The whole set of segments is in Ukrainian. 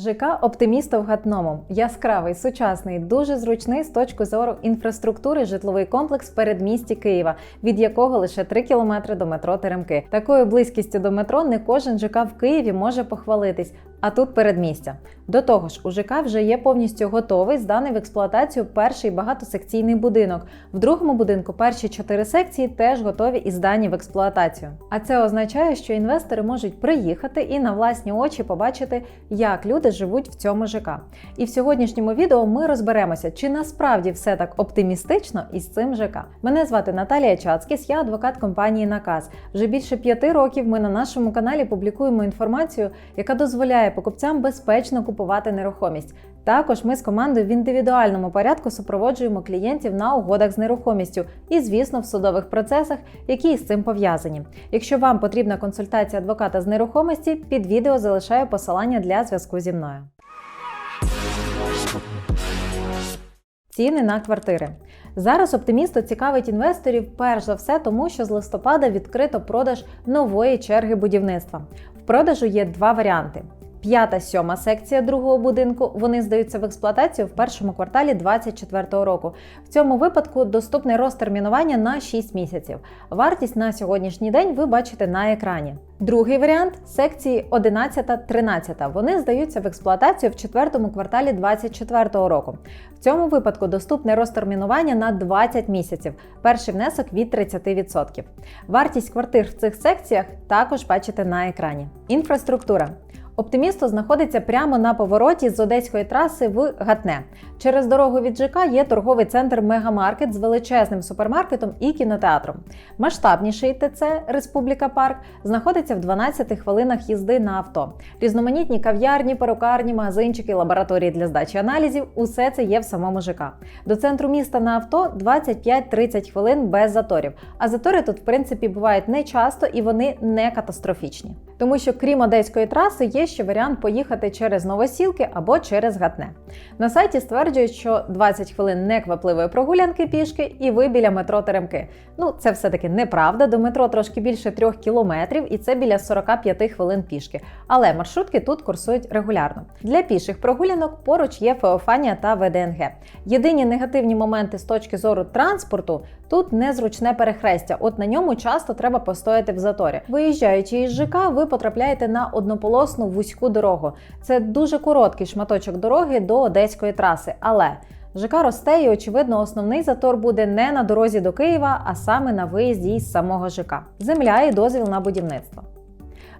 ЖК в Гатному яскравий, сучасний, дуже зручний з точки зору інфраструктури житловий комплекс передмісті Києва, від якого лише 3 кілометри до метро Теремки. Такою близькістю до метро не кожен ЖК в Києві може похвалитись. А тут передмістя. До того ж, у ЖК вже є повністю готовий зданий в експлуатацію перший багатосекційний будинок. В другому будинку перші чотири секції теж готові і здані в експлуатацію. А це означає, що інвестори можуть приїхати і на власні очі побачити, як люди живуть в цьому ЖК. І в сьогоднішньому відео ми розберемося, чи насправді все так оптимістично із цим ЖК. Мене звати Наталія Чацкіс, я адвокат компанії Наказ. Вже більше п'яти років ми на нашому каналі публікуємо інформацію, яка дозволяє покупцям безпечно купувати нерухомість. Також ми з командою в індивідуальному порядку супроводжуємо клієнтів на угодах з нерухомістю і, звісно, в судових процесах, які з цим пов'язані. Якщо вам потрібна консультація адвоката з нерухомості, під відео залишаю посилання для зв'язку зі мною. Ціни на квартири. Зараз оптимісто цікавить інвесторів перш за все, тому що з листопада відкрито продаж нової черги будівництва. В продажу є два варіанти. П'ята сьома секція другого будинку вони здаються в експлуатацію в першому кварталі 2024 року. В цьому випадку доступний розтермінування на 6 місяців. Вартість на сьогоднішній день ви бачите на екрані. Другий варіант секції 11-13. Вони здаються в експлуатацію в четвертому кварталі 2024 року. В цьому випадку доступне розтермінування на 20 місяців. Перший внесок від 30%. Вартість квартир в цих секціях також бачите на екрані. Інфраструктура. Оптимісто знаходиться прямо на повороті з одеської траси в Гатне. Через дорогу від ЖК є торговий центр Мегамаркет з величезним супермаркетом і кінотеатром. Масштабніший ТЦ Республіка Парк знаходиться в 12 хвилинах їзди на авто. Різноманітні кав'ярні, перукарні, магазинчики, лабораторії для здачі аналізів усе це є в самому ЖК. До центру міста на авто 25-30 хвилин без заторів. А затори тут, в принципі, бувають не часто і вони не катастрофічні. Тому що, крім одеської траси, є ще варіант поїхати через новосілки або через Гатне. На сайті стверджують, що 20 хвилин неквапливої прогулянки пішки, і ви біля метро Теремки. Ну, це все-таки неправда. До метро трошки більше 3 кілометрів, і це біля 45 хвилин пішки. Але маршрутки тут курсують регулярно. Для піших прогулянок поруч є Феофанія та ВДНГ. Єдині негативні моменти з точки зору транспорту тут незручне перехрестя. От на ньому часто треба постояти в заторі. Виїжджаючи із ЖК, ви потрапляєте на однополосну вузьку дорогу. Це дуже короткий шматочок дороги до одеської траси, але ЖК росте і, очевидно, основний затор буде не на дорозі до Києва, а саме на виїзді із самого ЖК. Земля і дозвіл на будівництво.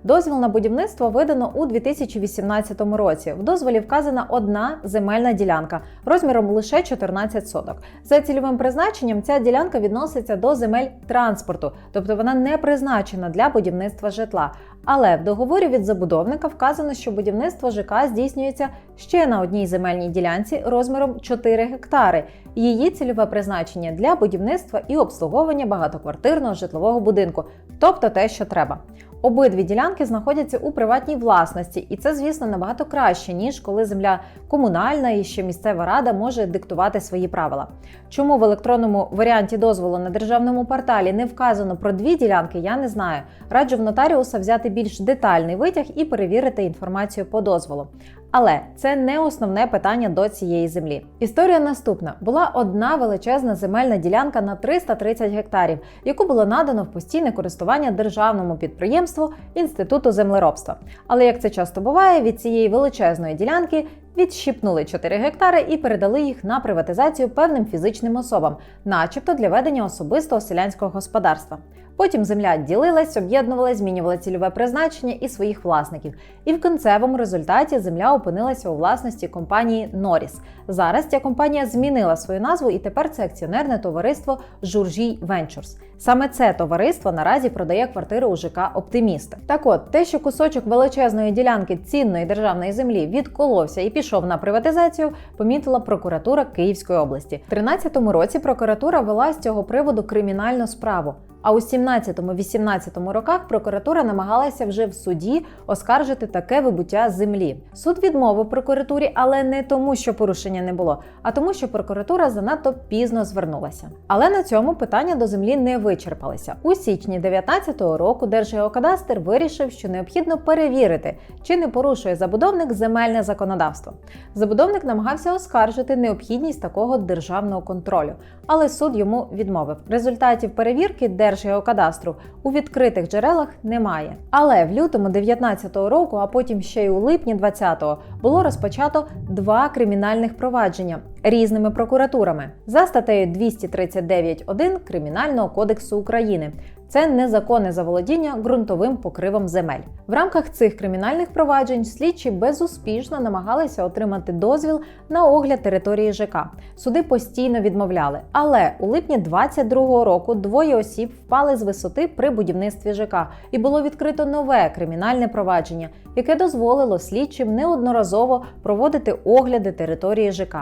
Дозвіл на будівництво видано у 2018 році. В дозволі вказана одна земельна ділянка розміром лише 14 соток. За цільовим призначенням ця ділянка відноситься до земель транспорту, тобто вона не призначена для будівництва житла. Але в договорі від забудовника вказано, що будівництво ЖК здійснюється ще на одній земельній ділянці розміром 4 гектари. Її цільове призначення для будівництва і обслуговування багатоквартирного житлового будинку, тобто те, що треба. Обидві ділянки знаходяться у приватній власності, і це, звісно, набагато краще, ніж коли земля комунальна і ще місцева рада може диктувати свої правила. Чому в електронному варіанті дозволу на державному порталі не вказано про дві ділянки, я не знаю. Раджу в нотаріуса взяти більш детальний витяг і перевірити інформацію по дозволу. Але це не основне питання до цієї землі. Історія наступна: була одна величезна земельна ділянка на 330 гектарів, яку було надано в постійне користування державному підприємству Інституту землеробства. Але як це часто буває, від цієї величезної ділянки відщипнули 4 гектари і передали їх на приватизацію певним фізичним особам, начебто для ведення особистого селянського господарства. Потім земля ділилась, об'єднувалась, змінювала цільове призначення і своїх власників. І в кінцевому результаті земля опинилася у власності компанії Норіс. Зараз ця компанія змінила свою назву і тепер це акціонерне товариство Журжій Венчурс. Саме це товариство наразі продає квартири у ЖК Оптиміста. Так от, те, що кусочок величезної ділянки цінної державної землі відколовся і пішов на приватизацію, помітила прокуратура Київської області. У 2013 році прокуратура вела з цього приводу кримінальну справу. А у 17-18 роках прокуратура намагалася вже в суді оскаржити таке вибуття землі. Суд відмовив прокуратурі, але не тому, що порушення не було, а тому, що прокуратура занадто пізно звернулася. Але на цьому питання до землі не вичерпалися. У січні 2019 року Держгеокадастр вирішив, що необхідно перевірити, чи не порушує забудовник земельне законодавство. Забудовник намагався оскаржити необхідність такого державного контролю, але суд йому відмовив. Результатів перевірки Держгеокадастру у відкритих джерелах немає. Але в лютому 2019 року, а потім ще й у липні 2020-го, було розпочато два кримінальних провадження різними прокуратурами за статтею 239.1 Кримінального кодексу України. Це незаконне заволодіння ґрунтовим покривом земель. В рамках цих кримінальних проваджень слідчі безуспішно намагалися отримати дозвіл на огляд території ЖК. Суди постійно відмовляли. Але у липні 22-го року двоє осіб впали з висоти при будівництві ЖК, і було відкрито нове кримінальне провадження, яке дозволило слідчим неодноразово проводити огляди території ЖК.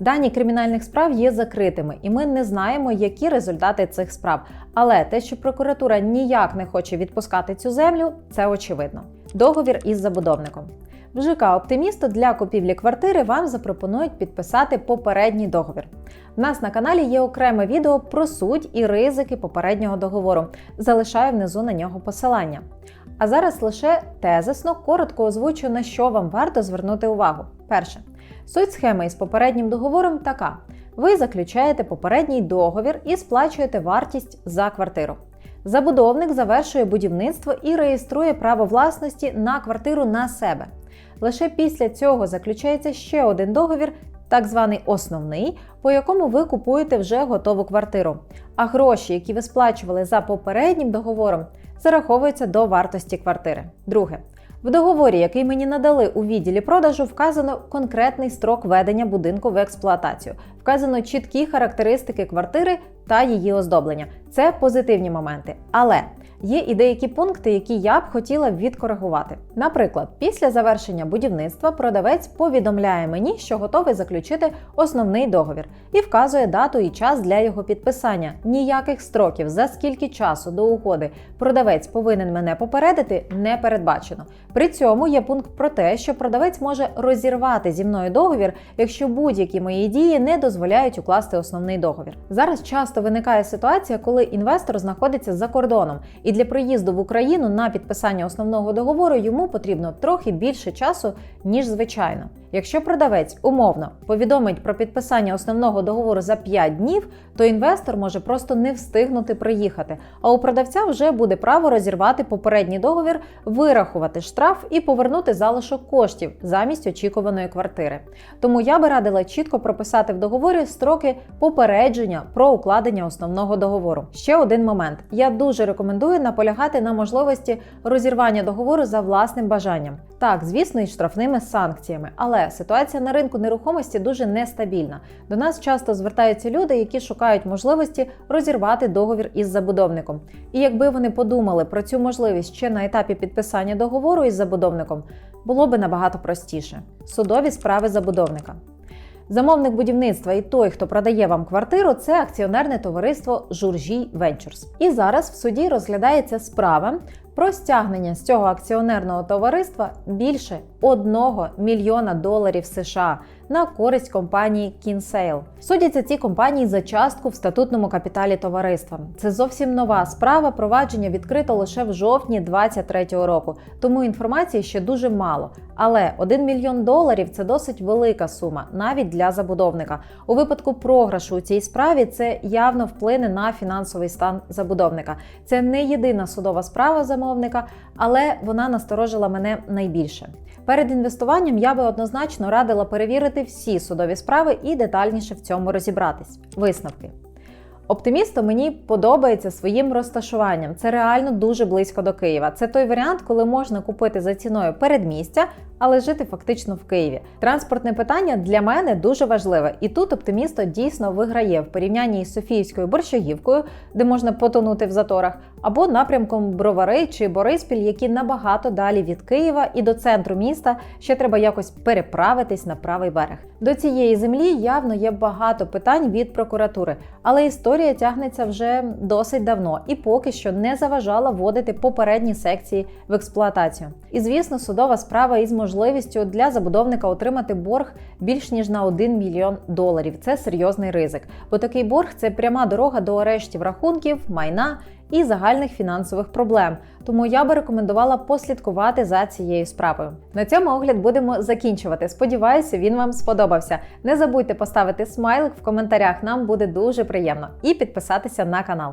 Дані кримінальних справ є закритими, і ми не знаємо, які результати цих справ. Але те, що прокуратура ніяк не хоче відпускати цю землю, це очевидно. Договір із забудовником. В ЖК Оптимісто для купівлі квартири вам запропонують підписати попередній договір. В нас на каналі є окреме відео про суть і ризики попереднього договору. Залишаю внизу на нього посилання. А зараз лише тезисно коротко озвучу, на що вам варто звернути увагу. Перше, суть схеми із попереднім договором така: ви заключаєте попередній договір і сплачуєте вартість за квартиру. Забудовник завершує будівництво і реєструє право власності на квартиру на себе. Лише після цього заключається ще один договір, так званий основний, по якому ви купуєте вже готову квартиру. А гроші, які ви сплачували за попереднім договором, зараховуються до вартості квартири. Друге. В договорі, який мені надали у відділі продажу, вказано конкретний строк ведення будинку в експлуатацію, вказано чіткі характеристики квартири та її оздоблення. Це позитивні моменти. Але є і деякі пункти, які я б хотіла відкоригувати. Наприклад, після завершення будівництва продавець повідомляє мені, що готовий заключити основний договір, і вказує дату і час для його підписання. Ніяких строків, за скільки часу до угоди продавець повинен мене попередити, не передбачено. При цьому є пункт про те, що продавець може розірвати зі мною договір, якщо будь-які мої дії не дозволяють укласти основний договір. Зараз часто виникає ситуація, коли інвестор знаходиться за кордоном, і для приїзду в Україну на підписання основного договору йому потрібно трохи більше часу, ніж звичайно. Якщо продавець умовно повідомить про підписання основного договору за 5 днів, то інвестор може просто не встигнути приїхати, а у продавця вже буде право розірвати попередній договір, вирахувати штраф і повернути залишок коштів замість очікуваної квартири. Тому я би радила чітко прописати в договорі строки попередження про укладення основного договору. Ще один момент: я дуже рекомендую наполягати на можливості розірвання договору за власним бажанням. Так, звісно, і штрафними санкціями, але ситуація на ринку нерухомості дуже нестабільна. До нас часто звертаються люди, які шукають можливості розірвати договір із забудовником. І якби вони подумали про цю можливість ще на етапі підписання договору із забудовником, було би набагато простіше. Судові справи забудовника. Замовник будівництва і той, хто продає вам квартиру, це акціонерне товариство Журжій Венчурс. І зараз в суді розглядається справа про стягнення з цього акціонерного товариства більше 1 мільйона доларів США на користь компанії Kinsale. Судяться ці компанії за частку в статутному капіталі товариства. Це зовсім нова справа. Провадження відкрито лише в жовтні 2023 року, тому інформації ще дуже мало. Але 1 мільйон доларів це досить велика сума, навіть для забудовника. У випадку програшу у цій справі це явно вплине на фінансовий стан забудовника. Це не єдина судова справа замовника, але вона насторожила мене найбільше. Перед інвестуванням я би однозначно радила перевірити всі судові справи і детальніше в цьому розібратись. Висновки. Оптимісто мені подобається своїм розташуванням. Це реально дуже близько до Києва. Це той варіант, коли можна купити за ціною передмістя, але жити фактично в Києві. Транспортне питання для мене дуже важливе, і тут оптимісто дійсно виграє в порівнянні із Софіївською борщагівкою, де можна потонути в заторах, або напрямком Бровари чи Бориспіль, які набагато далі від Києва і до центру міста ще треба якось переправитись на правий берег. До цієї землі явно є багато питань від прокуратури, але історія тягнеться вже досить давно і поки що не заважала вводити попередні секції в експлуатацію. І звісно, судова справа із можливістю для забудовника отримати борг більш ніж на 1 мільйон доларів. Це серйозний ризик, бо такий борг це пряма дорога до арештів рахунків, майна і загальних фінансових проблем. Тому я би рекомендувала послідкувати за цією справою. На цьому огляд будемо закінчувати. Сподіваюся, він вам сподобався. Не забудьте поставити смайлик в коментарях, нам буде дуже приємно, і підписатися на канал.